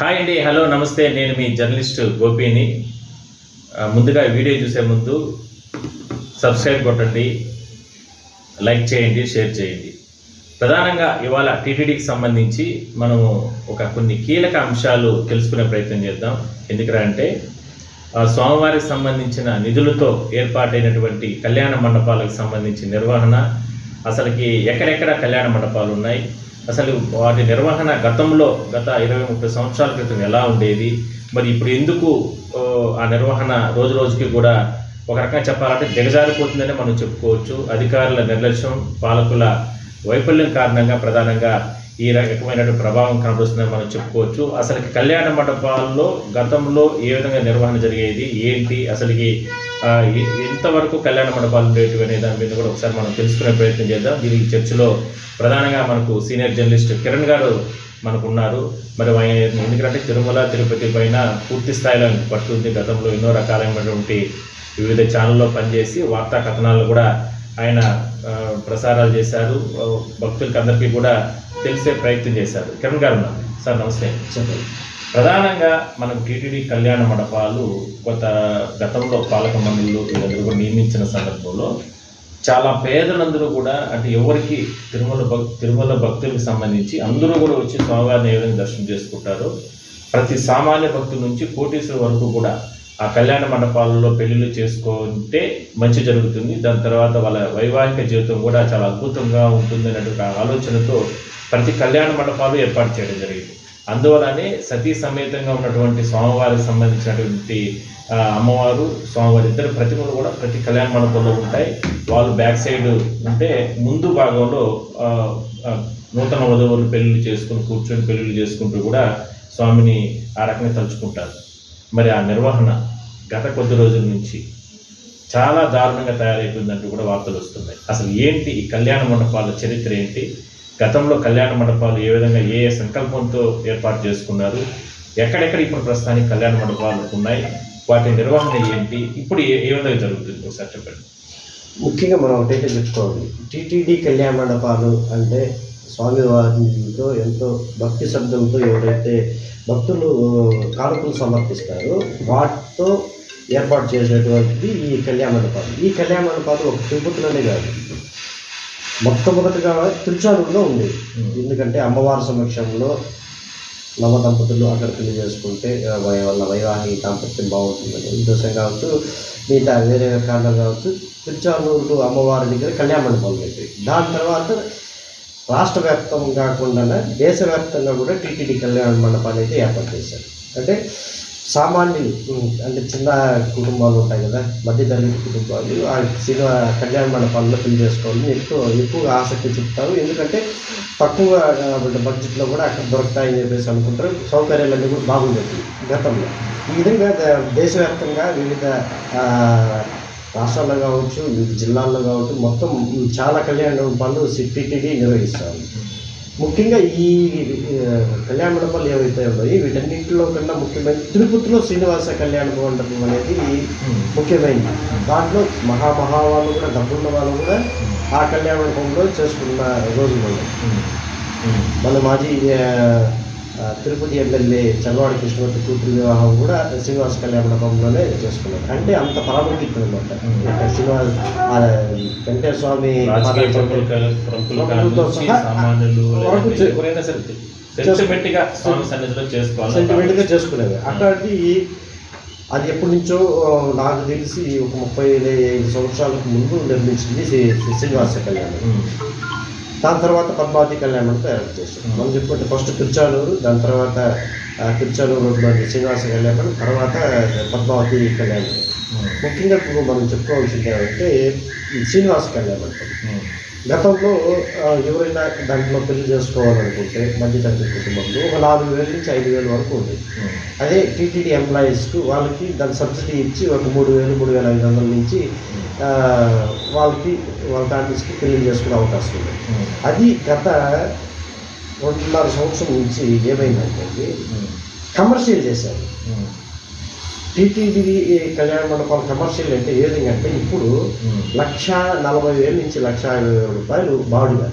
Hi అండి hello నమస్తే. నేను మీ జర్నలిస్ట్ గోపిని. ముందుగా వీడియో చూసే ముందు సబ్స్క్రైబ్ కొట్టండి లైక్ చేయండి షేర్ చేయండి. ప్రధానంగా ఇవాళ టీటీడీకి సంబంధించి మనము ఒక కొన్ని కీలక అంశాలు తెలుసుకునే ప్రయత్నం చేద్దాం. ఎందుకంటే అంటే స్వామివారికి సంబంధించిన నిధులతో ఏర్పాటైనటువంటి కళ్యాణ మండపాలకు సంబంధించి నిర్వహణ. అసలుకి ఎక్కడెక్కడ కళ్యాణ మండపాలు ఉన్నాయి? అసలు వాటి నిర్వహణ గతంలో గత ఇరవై ముప్పై సంవత్సరాల క్రితం ఎలా ఉండేది? మరి ఇప్పుడు ఎందుకు ఆ నిర్వహణ రోజు రోజుకి కూడా ఒక రకంగా చెప్పాలంటే దిగజారిపోతుందని మనం చెప్పుకోవచ్చు. అధికారుల నిర్లక్ష్యం పాలకుల వైఫల్యం కారణంగా ప్రధానంగా ఈ రకమైనటువంటి ప్రభావం కనబడుతుందని మనం చెప్పుకోవచ్చు. అసలు కళ్యాణ మండపాల్లో గతంలో ఏ విధంగా నిర్వహణ జరిగేది? ఏంటి? అసలుకి ఎంతవరకు కళ్యాణ మండపాలు ఉండేటివి అనే దాని మీద కూడా ఒకసారి మనం తెలుసుకునే ప్రయత్నం చేద్దాం. దీనికి చర్చలో ప్రధానంగా మనకు సీనియర్ జర్నలిస్ట్ కిరణ్ గారు మనకు ఉన్నారు మరి ఆయన ఎందుకంటే తిరుమల తిరుపతి పైన పూర్తి స్థాయిలో పట్టుంది. గతంలో ఎన్నో రకాలైనటువంటి వివిధ ఛానల్లో పనిచేసి వార్తా కథనాలు కూడా ఆయన ప్రసారాలు చేశారు. భక్తులకి అందరికీ కూడా తెలిసే ప్రయత్నం చేశారు. కిరణ్ గారు సార్ నమస్తే. చెప్పండి. ప్రధానంగా మనకు టీటీడీ కళ్యాణ మండపాలు గత గతంలో పాలక మండలిలో వీళ్ళందరూ కూడా నియమించిన సందర్భంలో చాలా పేదలందరూ కూడా అంటే ఎవరికి తిరుమల భక్ తిరుమల భక్తులకు సంబంధించి అందరూ కూడా వచ్చి స్వామివారిని ఏ విధంగా దర్శనం చేసుకుంటారు ప్రతి సామాన్య భక్తుల నుంచి కోటీశ్వర వరకు కూడా ఆ కళ్యాణ మండపాలలో పెళ్ళిళ్ళు చేసుకుంటే మంచి జరుగుతుంది. దాని తర్వాత వాళ్ళ వైవాహిక జీవితం కూడా చాలా అద్భుతంగా ఉంటుంది అనేటువంటి ఆలోచనతో ప్రతి కళ్యాణ మండపాలు ఏర్పాటు చేయడం జరిగింది. అందువలనే సతీ సమేతంగా ఉన్నటువంటి స్వామివారికి సంబంధించినటువంటి అమ్మవారు స్వామివారి ఇద్దరు ప్రతిమలు కూడా ప్రతి కళ్యాణ మండపంలో ఉంటాయి. వాళ్ళు బ్యాక్ సైడ్ ఉంటే ముందు భాగంలో నూతన వధువులు పెళ్ళిళ్ళు చేసుకుని కూర్చొని పెళ్ళిళ్ళు చేసుకుంటూ కూడా స్వామిని ఆ రకంగా తలుచుకుంటారు. మరి ఆ నిర్వహణ గత కొద్ది రోజుల నుంచి చాలా దారుణంగా తయారైపోయిందంటూ కూడా వార్తలు వస్తున్నాయి. అసలు ఏంటి ఈ కళ్యాణ మండపాల చరిత్ర ఏంటి? గతంలో కళ్యాణ మండపాలు ఏ విధంగా ఏ ఏ సంకల్పంతో ఏర్పాటు చేసుకున్నారు ఎక్కడెక్కడ ఇప్పుడు ప్రస్తుతానికి కళ్యాణ మండపాలు ఉన్నాయి వాటి నిర్వహణ ఏంటి ఇప్పుడు ఏ ఏ విధంగా జరుగుతుంది ఒకసారి చెప్పండి. ముఖ్యంగా మనం ఒకటైతే చెప్పుకోవాలి. టీటీడీ కళ్యాణ మండపాలు అంటే స్వామివారితో ఎంతో భక్తి శబ్దంతో ఎవరైతే భక్తులు కానుకలు సమర్పిస్తారో వాటితో ఏర్పాటు చేసేటువంటిది ఈ కళ్యాణ మండపాలు. ఈ కళ్యాణ మండపాలు ఒక తిరుపతిలోనే కాదు. మొట్టమొదటిగా తిరుచానూరులో ఉండేది ఎందుకంటే అమ్మవారి సమక్షంలో నవ దంపతులు అక్కడ పెళ్ళి చేసుకుంటే వాళ్ళ వైవాహిక దాంపత్యం బాగుంటుందని. ఉద్దేశం కావచ్చు మిగతా వేరే కారణం కావచ్చు తిరుచానూరు అమ్మవారి దగ్గర కళ్యాణ మండపాలు పెట్టి దాని తర్వాత రాష్ట్ర వ్యాప్తం కాకుండా దేశవ్యాప్తంగా కూడా టీటీడీ కళ్యాణ మండపాలు అయితే ఏర్పాటు చేశారు. అంటే సామాన్యులు అంటే చిన్న కుటుంబాలు ఉంటాయి కదా మధ్యతరగతి కుటుంబాలు ఆ సినిమా కళ్యాణ మండపాల్లో పెళ్ళి చేసుకోవాలని ఎక్కువ ఎక్కువగా ఆసక్తి చూపుతారు. ఎందుకంటే తక్కువ బడ్జెట్లో కూడా అక్కడ దొరుకుతాయని చెప్పేసి అనుకుంటారు. సౌకర్యాలన్నీ కూడా బాగుండేవి గతంలో. ఈ విధంగా దేశవ్యాప్తంగా వివిధ రాష్ట్రాల్లో కావచ్చు వివిధ జిల్లాల్లో కావచ్చు మొత్తం చాలా కళ్యాణ మండపాలు సిటీకి నిర్వహిస్తారు. ముఖ్యంగా ఈ కళ్యాణ మండపాలు ఏవైతే ఉన్నాయో వీటన్నింటిలో కన్నా ముఖ్యమైన తిరుపతిలో శ్రీనివాస కళ్యాణ మండపం అనేది ముఖ్యమైనది. దాంట్లో మహామహా వాళ్ళు కూడా డబ్బున్న వాళ్ళు కూడా ఆ కళ్యాణ మండపంలో చేసుకున్న రోజులు ఉన్నాయి. మన మాజీ తిరుపతి ఎమ్మెల్యే చల్లవాడి కృష్ణమూర్తి కూతురు వివాహం కూడా శ్రీనివాస కళ్యాణ మండపంలోనే చేసుకున్నారు. అంటే అంత ప్రాముఖ్యత అనమాట శ్రీనివాస వెంకటేశ్వర స్వామి సెంటిమెంట్గా చేసుకునేవి అట్లాంటి అది ఎప్పటి నుంచో నాకు తెలిసి ఒక ముప్పై ఐదు సంవత్సరాలకు ముందు నిర్మించింది శ్రీ- శ్రీ శ్రీనివాస కళ్యాణం. దాని తర్వాత పద్మావతి కళ్యాణం తయారు చేశాం మనం చెప్పుకుంటే ఫస్ట్ తిరుచానూరు దాని తర్వాత తిరుచానూరు రోడ్లోని శ్రీనివాస కళ్యాణం తర్వాత పద్మావతి కళ్యాణం. ముఖ్యంగా మనం చెప్పుకోవాల్సింది ఏంటంటే శ్రీనివాస కళ్యాణం. గతంలో ఎవరైనా దాంట్లో పెళ్ళి చేసుకోవాలనుకుంటే మధ్యతరగతి కుటుంబంలో ఒక నాలుగు వేల నుంచి ఐదు వేల వరకు ఉంది. అదే టీటీడీ ఎంప్లాయీస్కు వాళ్ళకి దాని సబ్సిడీ ఇచ్చి ఒక మూడు వేలు మూడు వేల ఐదు వందల నుంచి వాళ్ళకి వాళ్ళ ఫ్యామిలీస్కి పెళ్ళి చేసుకునే అవకాశం ఉంది. అది గత రెండున్నర సంవత్సరం నుంచి ఏమైందంటే. కమర్షియల్ చేశారు. టీటీడీ కళ్యాణ మండపాలు కమర్షియల్ అంటే ఏ విధంగా అంటే ఇప్పుడు లక్ష నలభై వేల నుంచి లక్ష యాభై వేల రూపాయలు బాడుగా.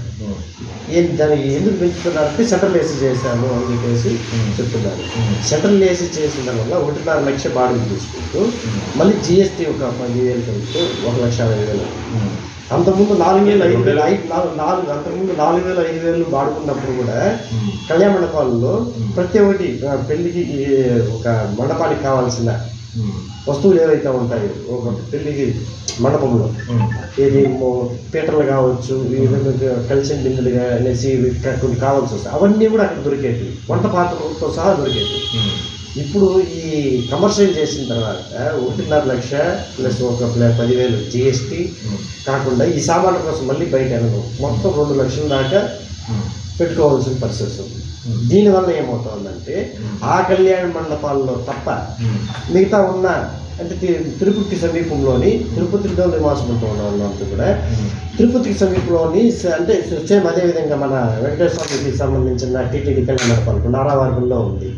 ఏం దాన్ని ఎందుకు పెంచుతున్నారంటే సెంట్రల్ ఏసీ చేశాము అని చెప్పేసి. చెప్తున్నారు. ఉమ్, సెంట్రల్ ఏసీ చేసిన వల్ల ఒకటిన్నర లక్ష బాడుగ తీసుకుంటూ మళ్ళీ జిఎస్టీ ఒక పదివేలు కలుపుతూ ఒక లక్ష యాభై వేలు. అంతకుముందు నాలుగు వేలు ఐదు వేలు ఐదు నాలుగు నాలుగు అంతకుముందు నాలుగు వేలు ఐదు వేలు వాడుకున్నప్పుడు కూడా కళ్యాణ మండపాలలో. ప్రతి ఒక్కటి పెళ్ళికి ఒక మండపానికి కావాల్సిన వస్తువులు ఏవైతే ఉంటాయో ఒక పెళ్ళికి మండపంలో ఏది పీటలు కావచ్చు కలిసిన బిల్లులుగా అనేసి కొన్ని కావాల్సి వస్తాయి. అవన్నీ కూడా అక్కడ దొరికేవి వంట పాత్రలతో సహా దొరికేవి ఇప్పుడు ఈ కమర్షియల్ చేసిన తర్వాత ఒకటిన్నర లక్ష ప్లస్ ఒక ప్ల- పదివేలు జిఎస్టీ కాకుండా ఈ సామాన్ల కోసం మళ్ళీ బయట అనడం మొత్తం రెండు లక్షల దాకా పెట్టుకోవాల్సిన పరిస్థితి ఉంది దీనివల్ల ఏమవుతుందంటే ఆ కళ్యాణ మండపాల్లో తప్ప మిగతా ఉన్న అంటే తి- తిరుపతి సమీపంలోని తిరుపతిలో నివాసం ఉంటూ ఉన్న వాళ్ళంతా కూడా తిరుపతికి సమీపంలోని అంటే సేమ్ అదే విధంగా మన వెంకటేశ్వర స్వామికి సంబంధించిన టీటీడీ కళ్యాణ మండపాలు నారావారిలో ఉంది.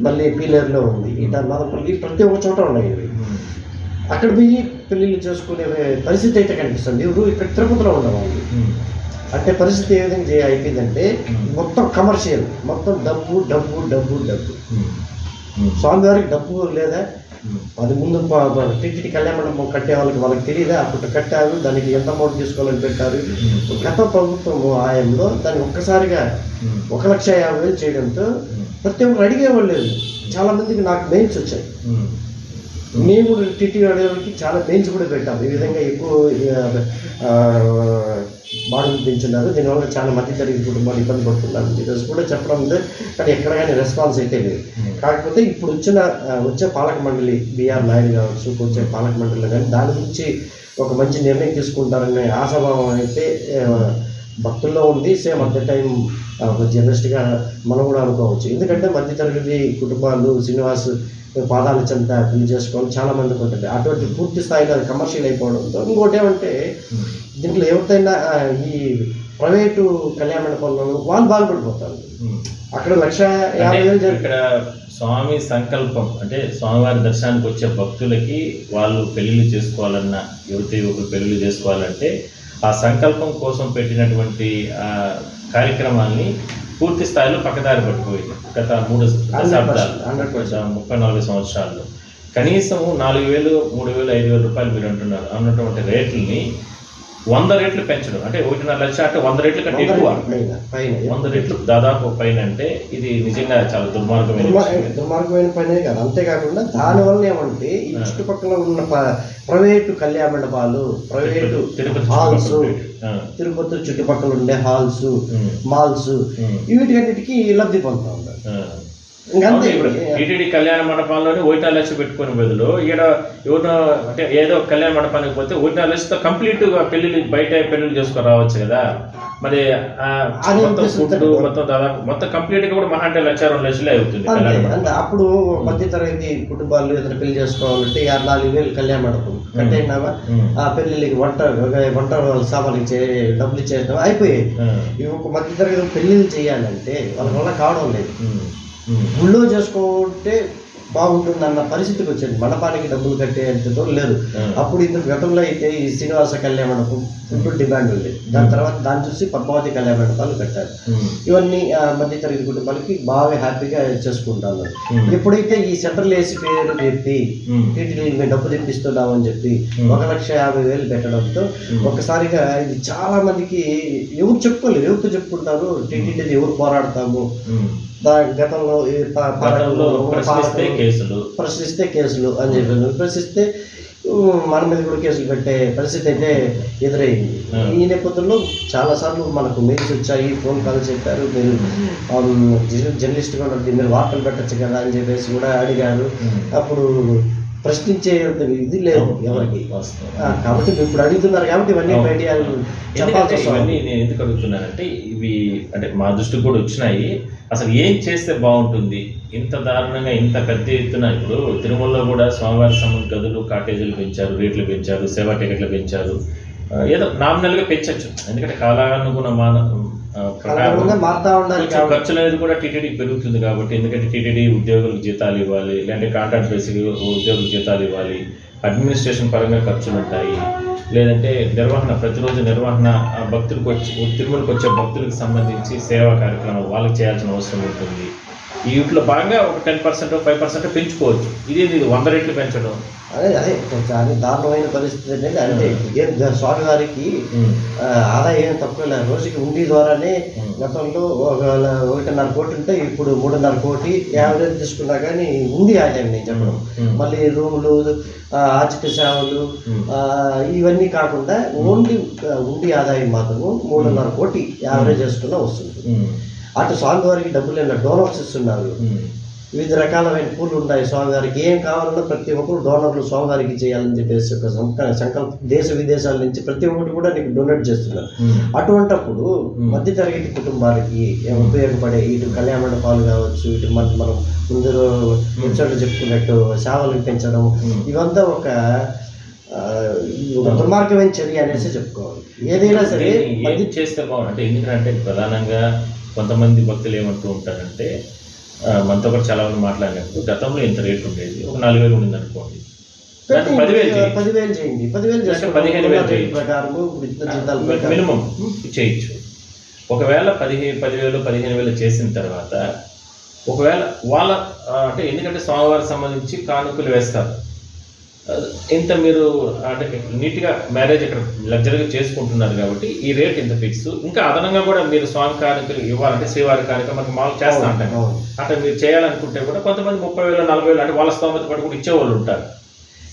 మళ్ళీ పీలేరులో ఉంది. ఇట్లా మదపల్లి ప్రతి ఒక్క చోట ఉన్నాయి ఇవి. అక్కడ పోయి పెళ్ళిళ్ళు చేసుకునే పరిస్థితి అయితే కనిపిస్తుంది. ఎవరు ఇక్కడ తిరుపతిలో ఉండేవాళ్ళు అంటే పరిస్థితి ఏ విధంగా అయిపోయిందంటే మొత్తం కమర్షియల్ మొత్తం డబ్బు డబ్బు డబ్బు డబ్బు. స్వామివారికి డబ్బు లేదా? అది ముందు టికెట్ కళ్యాణ మండపం కట్టే వాళ్ళకి వాళ్ళకి తెలియదా? అప్పుడు కట్టారు దానికి ఎంత అమౌంట్ తీసుకోవాలని పెట్టారు? గత ప్రభుత్వం ఆయంలో దాన్ని ఒక్కసారిగా ఒక లక్ష యాభై వేలు చేయడంతో ప్రతి ఒక్కరు అడిగేవాళ్ళు లేదు చాలా మందికి నాకు మెయిల్స్ వచ్చాయి. మేము. టీటీ అడిగేవాళ్ళకి చాలా మెయిల్స్ కూడా పెట్టాం. ఈ విధంగా ఎక్కువ బాడులు పెంచున్నారు. దీనివల్ల చాలా మధ్య తరగతి కుటుంబాలు ఇబ్బంది పడుతున్నారు. ఈరోజు కూడా చెప్పడం ఉంది కానీ ఎక్కడ కానీ రెస్పాన్స్ అయితే లేదు. కాకపోతే ఇప్పుడు వచ్చిన వచ్చే పాలక మండలి బిఆర్ నాయుడు కావచ్చు వచ్చే పాలక మండలి కానీ దాని గురించి ఒక మంచి నిర్ణయం తీసుకుంటారనే ఆశాభావం అయితే భక్తుల్లో ఉంది. సేమ్ అట్ ద టైం ఒక జర్నలిస్ట్గా మనం కూడా అనుకోవచ్చు. ఎందుకంటే మధ్యతరగతి కుటుంబాలు శ్రీనివాస్ పాదాల చెంత పెళ్ళి చేసుకోవాలి చాలా మందికి ఉంటుంది అటువంటి పూర్తి స్థాయిలో అది కమర్షియల్ అయిపోవడంతో ఇంకోటి ఏమంటే దీంట్లో ఎవరితైనా ఆ, ఈ ప్రైవేటు కళ్యాణ మండపంలో వాళ్ళు బాగుపడిపోతారు. అక్కడ లక్ష యాభై వేలు ఇక్కడ స్వామి సంకల్పం అంటే స్వామివారి దర్శనానికి వచ్చే భక్తులకి వాళ్ళు పెళ్ళిళ్ళు చేసుకోవాలన్నా యువతి యువకులు పెళ్ళిళ్ళు చేసుకోవాలంటే ఆ సంకల్పం కోసం పెట్టినటువంటి ఆ కార్యక్రమాల్ని పూర్తి స్థాయిలో పక్కదారి పట్టుకుపోయింది. గత మూడు దశాబ్దాలు 100%. ముప్పై నాలుగు సంవత్సరాల్లో. కనీసం నాలుగు వేలు మూడు వేలు ఐదు వేల రూపాయలు మీరు అంటున్నారు. అన్నటువంటి రేట్లని వంద రెట్లు పెంచడం. అంటే ఒకటిన్నర లక్ష అంటే వంద రెట్ల కంటే ఎక్కువ. వంద రెట్లు దాదాపు పైన అంటే ఇది నిజంగా చాలా దుర్మార్గమైన. దుర్మార్గమైన పనే కాదు. అంతేకాకుండా దానివల్ల ఏమంటే ఈ చుట్టుపక్కల ఉన్న ప్రైవేటు కళ్యాణ మండపాలు ప్రైవేటు తిరుపతి హాల్స్ తిరుపతి చుట్టుపక్కల ఉండే హాల్స్ మాల్స్ వీటికన్నిటికీ లబ్ధి పొందుతా ఉన్నారు టీటీడీ కళ్యాణ మండపంలోని లక్ష పెట్టుకునే బదులు ఈడ ఎవరినో అంటే ఏదో కళ్యాణ మండపానికి పోతే లక్షతో కంప్లీట్గా పెళ్ళిళ్ళు బయట పెళ్ళిళ్ళు చేసుకొని రావచ్చు కదా. మరి మొత్తం ఫుడ్ మొత్తం దాదాపు మొత్తం కంప్లీట్గా కూడా మహా అంటే లక్ష రెండు లక్షలే అవుతుంది అంతే అప్పుడు మధ్య తరగతి కుటుంబాలు ఏదైనా పెళ్ళి చేసుకోవాలంటే ఆరు నాలుగు వేలు కళ్యాణ మండపం. కట్టేసినామా ఉమ్, ఆ పెళ్ళికి వంట వంట సామాన్లు ఇచ్చే డబ్బులు ఇచ్చేసినామా అయిపోయాయి. ఇవి ఒక మధ్య తరగతి పెళ్ళిళ్ళు చేయాలంటే వాళ్ళ వల్ల కావడం లేదు. గుళ్ళో చేసుకుంటే బాగుంటుందన్న పరిస్థితికి వచ్చింది మండపానికి డబ్బులు కట్టేంతతో లేదు. అప్పుడు ఇంతకు గతంలో అయితే ఈ శ్రీనివాస కళ్యాణ మండపం ఫుడ్ డిమాండ్ ఉంది. దాని తర్వాత దాన్ని చూసి పద్మావతి కళ్యాణ మండపాలు కట్టారు. ఇవన్నీ మధ్య తరగతి కుటుంబాలకి బాగా హ్యాపీగా చేసుకుంటారు ఉమ్, ఎప్పుడైతే ఈ సెంట్రల్ ఏసీ పేరు చెప్పి టీటీడీ మేము డబ్బు తెప్పిస్తున్నామని చెప్పి. ఒక లక్ష యాభై వేలు పెట్టడంతో. ఒక్కసారిగా ఇది చాలా మందికి ఎవరు చెప్పుకోలేరు ఎవరితో చెప్పుకుంటారు? టీటీడీ ఎవరు పోరాడతాము? గతంలో ప్రశ్నిస్తే కేసులు. ప్రశ్నిస్తే కేసులు అని చెప్పారు ప్రశ్నిస్తే మన మీద కూడా కేసులు పెట్టే పరిస్థితి అయితే ఎదురైంది. ఈ నేపథ్యంలో చాలాసార్లు మనకు మెయిల్స్ వచ్చాయి ఫోన్ కాల్స్ చెప్పారు మీరు జర్నలిస్ట్ కూడా మీరు వార్తలు పెట్టచ్చు కదా అని చెప్పేసి కూడా అడిగారు. అప్పుడు ప్రశ్నించే ఇది లేదు ఎవరికి. కాబట్టి మీరు ఇప్పుడు అడుగుతున్నారు కాబట్టి ఇవన్నీ. బయట చెప్పాల్సి ఇవన్నీ నేను ఎందుకు అడుగుతున్నానంటే ఇవి అంటే మా దృష్టికి కూడా వచ్చినాయి. అసలు ఏం చేస్తే బాగుంటుంది? ఇంత దారుణంగా ఇంత పెద్ద ఎత్తున ఇప్పుడు తిరుమలలో కూడా స్వామివారి సంబంధ గదులు కాటేజీలు పెంచారు రేట్లు పెంచారు సేవా టికెట్లు పెంచారు. ఏదో నామినల్గా పెంచచ్చు. ఎందుకంటే కాలానుగుణ మాన ప్రకారం కాబట్టి. ఖర్చులు అనేది కూడా టీటీడీ పెరుగుతుంది కాబట్టి ఎందుకంటే టీటీడీ ఉద్యోగులకు జీతాలు ఇవ్వాలి లేదంటే కాంట్రాక్ట్ బేసిక్ ఉద్యోగులకు జీతాలు ఇవ్వాలి. అడ్మినిస్ట్రేషన్ పరంగా ఖర్చులు ఉంటాయి లేదంటే నిర్వహణ ప్రతిరోజు నిర్వహణ భక్తులకు వచ్చి తిరుమలకు వచ్చే భక్తులకు సంబంధించి సేవా కార్యక్రమాలు వాళ్ళకి చేయాల్సిన అవసరం ఉంటుంది. ఈ వీటిలో భాగంగా ఒక టెన్ పర్సెంట్ ఫైవ్ పర్సెంట్ పెంచుకోవచ్చు. ఇది ఇది వంద రెట్లు పెంచడం. అదే అదే చాలా దారుణమైన పరిస్థితి ఏంటంటే అంటే ఏం స్వామివారికి ఆదాయం తక్కువ లేదు. రోజుకి ఉండి ద్వారానే గతంలో ఒక ఒకటిన్నర కోటి ఉంటే ఇప్పుడు మూడున్నర కోటి యావరేజ్ తీసుకున్నా కానీ ఉంది ఆదాయం నేను చెప్పడం. మళ్ళీ రూములు ఆర్థిక సేవలు ఇవన్నీ కాకుండా ఓన్లీ ఉండి ఆదాయం మాత్రము మూడున్నర కోటి యావరేజ్ చేసుకున్నా వస్తుంది. అటు స్వామివారికి డబ్బులు ఏమైనా డోనర్స్ ఇస్తున్నారు. వివిధ రకాలమైన పూలు ఉన్నాయి స్వామివారికి. ఏం కావాలన్నా ప్రతి ఒక్కరు డోనర్లు స్వామివారికి చేయాలని చెప్పేసి ఒక సంక- సంకల్పం దేశ విదేశాల నుంచి ప్రతి ఒక్కటి కూడా నీకు డొనేట్ చేస్తున్నారు. అటువంటప్పుడు మధ్య తరగతి కుటుంబాలకి ఉపయోగపడే ఇటు కళ్యాణ మండపాలు కావచ్చు ఇటు మన మనం ముందు ఎపిసోడ్లో చెప్పుకున్నట్టు సేవలు పెంచడం. ఇవంతా ఒక దుర్మార్గమైన చర్య అనేసి చెప్పుకోవాలి. ఏదైనా సరే చేస్తే అంటే ఎందుకంటే ప్రధానంగా కొంతమంది భక్తులు ఏమంటూ ఉంటారంటే మనతో కూడా చాలా మంది మాట్లాడినప్పుడు గతంలో ఇంత రేట్ ఉండేది. ఒక నాలుగు వేలు ఉండింది అనుకోండి. పదివేలు చేయండి. పదివేలు. పదిహేను వేలు మినిమం చేయొచ్చు. ఒకవేళ పదిహేను పదివేలు పదిహేను వేలు చేసిన తర్వాత ఒకవేళ వాళ్ళ అంటే ఎందుకంటే స్వామివారికి సంబంధించి కానుకలు వేస్తారు. ఇంత మీరు అంటే నీట్గా మ్యారేజ్ ఇక్కడ లగ్జరీగా చేసుకుంటున్నారు కాబట్టి ఈ రేట్ ఇంత ఫిక్స్. ఇంకా అదనంగా కూడా మీరు స్వామి కానుకలు ఇవ్వాలంటే శ్రీవారి కానుక మనకి మామూలు చేస్తా ఉంటాం. అట్లా మీరు చేయాలనుకుంటే కూడా కొంతమంది ముప్పై వేలు నలభై వేలు అంటే వాళ్ళ స్తోమత పడి కూడా ఇచ్చేవాళ్ళు ఉంటారు.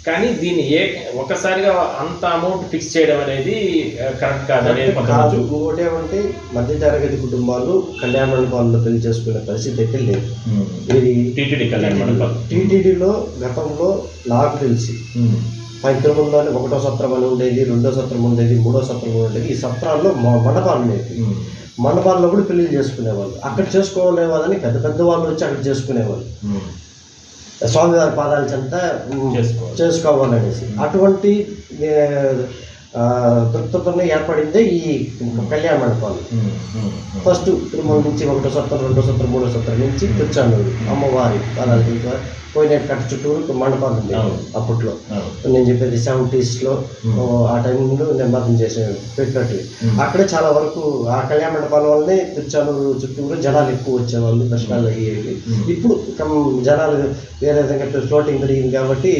కానీ దీన్ని ఏ ఒక్కసారిగా అంత అమౌంట్ ఫిక్స్ చేయడం అనేది కరెక్ట్ కాదు అనేది కాదు కొంతమంది ఇంకోటి ఏమంటే మధ్య తరగతి కుటుంబాలు కళ్యాణ మండపాల్లో పెళ్ళి చేసుకునే పరిస్థితి అయితే లేదు. ఇది టీటీడీ కళ్యాణ మండపాలు. టీటీడీలో గతంలో నాకు తెలిసి ఉమ్. పై తిరుమలలోనే ఒకటో సత్రం అని ఉండేది రెండో సత్రం ఉండేది మూడో సత్రం ఉండేది. ఈ సత్రాల్లో మ- మండపాలు ఉండేవి ఉమ్. మండపాల్లో కూడా పెళ్ళిళ్ళు చేసుకునేవాళ్ళు. అక్కడ చేసుకోలే వాళ్ళని పెద్ద పెద్ద వాళ్ళు వచ్చి అక్కడ చేసుకునేవాళ్ళు. స్వామివారి పాదాల చెంత. చేసుకోవాలనేసి అటువంటి దృక్పథంలో ఏర్పడిందే ఈ కళ్యాణ మండపాలు. ఫస్ట్ తిరుమల నుంచి ఒకటో సత్రం రెండో సత్రం మూడో సత్రం నుంచి తిరుచానూరు అమ్మవారి చెంత పోయిన కట్ట చుట్టూరు మండపాలు అవును. అప్పట్లో. నేను చెప్పేది సెవెంటీస్లో ఆ టైంలో నిర్మాణం చేసే పెట్టినట్టు. అక్కడే చాలా వరకు ఆ కళ్యాణ మండపాల వల్లనే తిరుచానూరు చుట్టూరు జనాలు ఎక్కువ వచ్చేవాళ్ళు దర్శనాలు అయ్యేవి. ఇప్పుడు జనాలు వేరే విధంగా ఫ్లోటింగ్ పెరిగింది కాబట్టి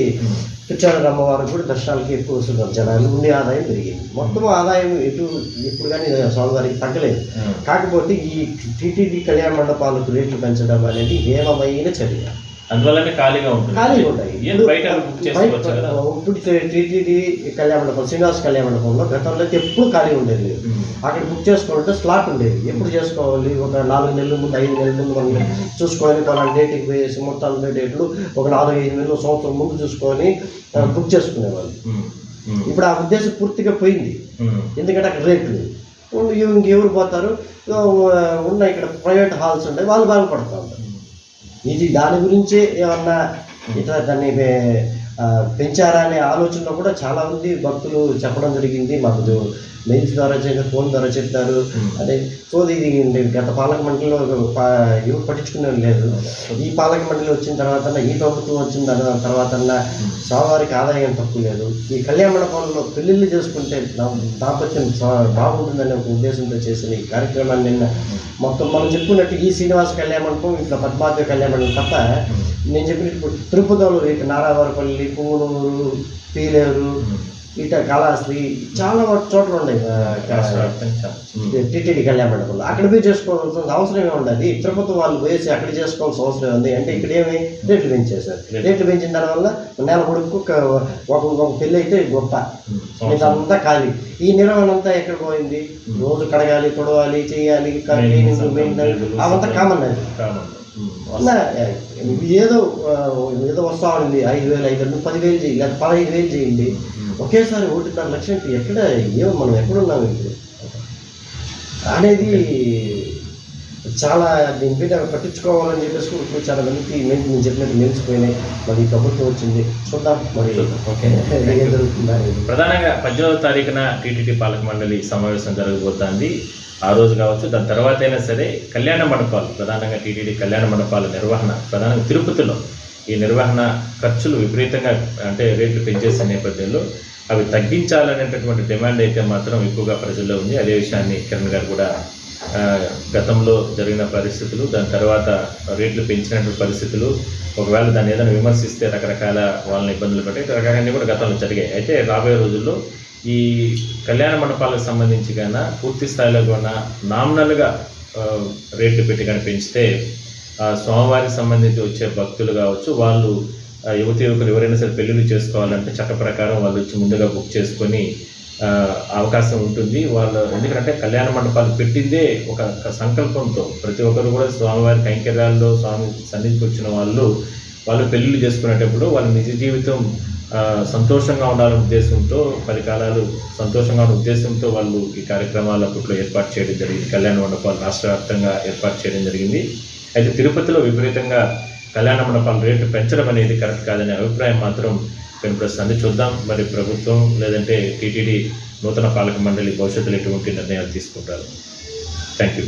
తిరుచానూరు అమ్మవారికి కూడా దర్శనాలకి ఎక్కువ వస్తున్నారు జనాలు ఉండే ఆదాయం పెరిగింది. మొత్తం ఆదాయం ఎటు ఎప్పుడు కానీ స్వామివారికి తగ్గలేదు. కాకపోతే ఈ టీటీడీ కళ్యాణ మండపాలకు రేట్లు పెంచడం అనేది హేమమైన చర్య. అందువల్లనే ఖాళీగా ఉంటుంది. ఖాళీగా ఉంటాయి. బయట బుక్ చేసుకోవచ్చు కదా. ఇప్పుడు టీటీడీ కళ్యాణ మండపం శ్రీనివాస కళ్యాణ మండపంలో గతంలో అయితే ఎప్పుడు ఖాళీ ఉండేది లేదు. అక్కడ బుక్ చేసుకోవాలంటే స్లాట్ ఉండేది. ఎప్పుడు చేసుకోవాలి? ఒక నాలుగు నెలల ముందు ఐదు నెలల ముందు మనం చూసుకొని పలానా డేట్కి పోయేసి మొత్తం డేట్లు ఒక నాలుగు ఐదు నెలలు సంవత్సరం ముందు చూసుకొని బుక్ చేసుకునేవాళ్ళు. ఇప్పుడు ఆ ఉద్దేశం పూర్తిగా పోయింది. ఎందుకంటే అక్కడ రేట్లు ఇంకెవరు పోతారు? ఉన్న ఇక్కడ ప్రైవేట్ హాల్స్ ఉంటాయి వాళ్ళు బాగుపడతా ఉంటారు ఇది దాని గురించే ఏమన్నా ఇట్లా దాన్ని పెంచారా అనే ఆలోచనలో కూడా చాలా మంది భక్తులు చెప్పడం జరిగింది. మాకు మెయిల్స్ ద్వారా చెప్పారు ఫోన్ ద్వారా చెప్పారు. అదే సో ఇది గత పాలక మండలిలో ఎవరు పట్టించుకునేది లేదు. ఈ పాలక మండలి వచ్చిన తర్వాత ఈ ప్రభుత్వం వచ్చిన తర్వా- తర్వాత స్వామివారికి ఆదాయం తక్కువ లేదు. ఈ కళ్యాణ మండపంలో పెళ్ళిళ్ళు చేసుకుంటే దాంపత్యం బాగుంటుందనే ఒక ఉద్దేశంతో చేసిన ఈ కార్యక్రమాన్ని నిన్న మొత్తం మనం చెప్పుకున్నట్టు ఈ శ్రీనివాస కళ్యాణ మండపం ఇట్లా పద్మావతి కళ్యాణ మండపం తప్ప నేను చెప్పినట్టు ఇప్పుడు తిరుపతిలో నారావారపల్లి పువ్వునూరు పీలేరు ఇట కాళహస్తి చాలా చోట్ల ఉన్నాయి. టీటీడీ కళ్యాణ మండపంలో. అక్కడ పోయి చేసుకోవాల్సిన అవసరమే ఉండదు. తిరుపతి వాళ్ళు పోయేసి అక్కడ చేసుకోవాల్సిన అవసరం ఉంది. అంటే ఇక్కడ ఏమి రేట్లు పెంచేశారు. రేట్లు. పెంచిన దానివల్ల నెల కొడుకు ఒక పెళ్ళి అయితే గొప్ప. ఇదంతా ఖాళీ. ఈ నిర్వహణ అంతా ఎక్కడ పోయింది? రోజు కడగాలి తొడవాలి చేయాలి అవంతా కామన్ అది. ఏదో ఏదో వస్తా ఉంది. ఐదు వేలు ఐదు వేలు పదివేలు చేయి లేదా పదహైదు వేలు చేయండి. ఒకేసారి ఒకటిన్నర లక్షలు అంటే ఎక్కడ ఏమో మనం ఎక్కడున్నాం ఇప్పుడు? అనేది చాలా దీని మీద పట్టించుకోవాలని చెప్పేసి ఇప్పుడు చాలా మందికి నేను చెప్పినట్టు మెలిసిపోయినాయి మరి ప్రభుత్వం వచ్చింది. చూద్దాం మరి. ఓకే. జరుగుతుందా ప్రధానంగా పద్దెనిమిదవ తారీఖున టీటీడీ పాలక మండలి సమావేశం జరగబోతోంది. ఆ రోజు కావచ్చు దాని తర్వాత అయినా సరే కళ్యాణ మండపాలు ప్రధానంగా టీటీడీ కళ్యాణ మండపాల నిర్వహణ ప్రధానంగా తిరుపతిలో ఈ నిర్వహణ ఖర్చులు విపరీతంగా అంటే రేట్లు పెంచేసిన నేపథ్యంలో అవి తగ్గించాలనేటటువంటి డిమాండ్ అయితే మాత్రం ఎక్కువగా ప్రజల్లో ఉంది. అదే విషయాన్ని కిరణ్ గారు కూడా గతంలో జరిగిన పరిస్థితులు దాని తర్వాత రేట్లు పెంచినటువంటి పరిస్థితులు ఒకవేళ దాన్ని ఏదైనా విమర్శిస్తే రకరకాల వాళ్ళని ఇబ్బందులు పెట్టి రకరకాలన్నీ కూడా గతంలో జరిగాయి. అయితే రాబోయే రోజుల్లో ఈ కళ్యాణ మండపాలకు సంబంధించి కన్నా పూర్తి స్థాయిలో కూడా నామినల్గా రేట్లు పెట్టి కానీ పెంచితే స్వామివారికి సంబంధించి వచ్చే భక్తులు కావచ్చు వాళ్ళు యువతి యువకులు ఎవరైనా సరే పెళ్ళిళ్ళు చేసుకోవాలంటే చట్ట ప్రకారం వాళ్ళు వచ్చి ముందుగా బుక్ చేసుకొని అవకాశం ఉంటుంది. వాళ్ళు ఎందుకంటే కళ్యాణ మండపాలు పెట్టిందే ఒక సంకల్పంతో. ప్రతి ఒక్కరు కూడా స్వామివారి కైంకర్యాల్లో స్వామి సన్నిధికి వచ్చిన వాళ్ళు వాళ్ళు పెళ్ళిళ్ళు చేసుకునేటప్పుడు వాళ్ళ నిజ జీవితం సంతోషంగా ఉండాలనే ఉద్దేశంతో పది కాలాలు సంతోషంగా ఉన్న ఉద్దేశంతో వాళ్ళు ఈ కార్యక్రమాలు అప్పట్లో ఏర్పాటు చేయడం జరిగింది. కళ్యాణ మండపాలు రాష్ట్ర వ్యాప్తంగా ఏర్పాటు చేయడం జరిగింది. అయితే తిరుపతిలో విపరీతంగా కళ్యాణ మండపాల రేట్లు పెంచడం అనేది కరెక్ట్ కాదనే అభిప్రాయం మాత్రం కనిపిస్తుంది చూద్దాం. మరి ప్రభుత్వం లేదంటే టీటీడీ నూతన పాలక మండలి భవిష్యత్తులో ఎటువంటి నిర్ణయాలు తీసుకుంటారు? Thank you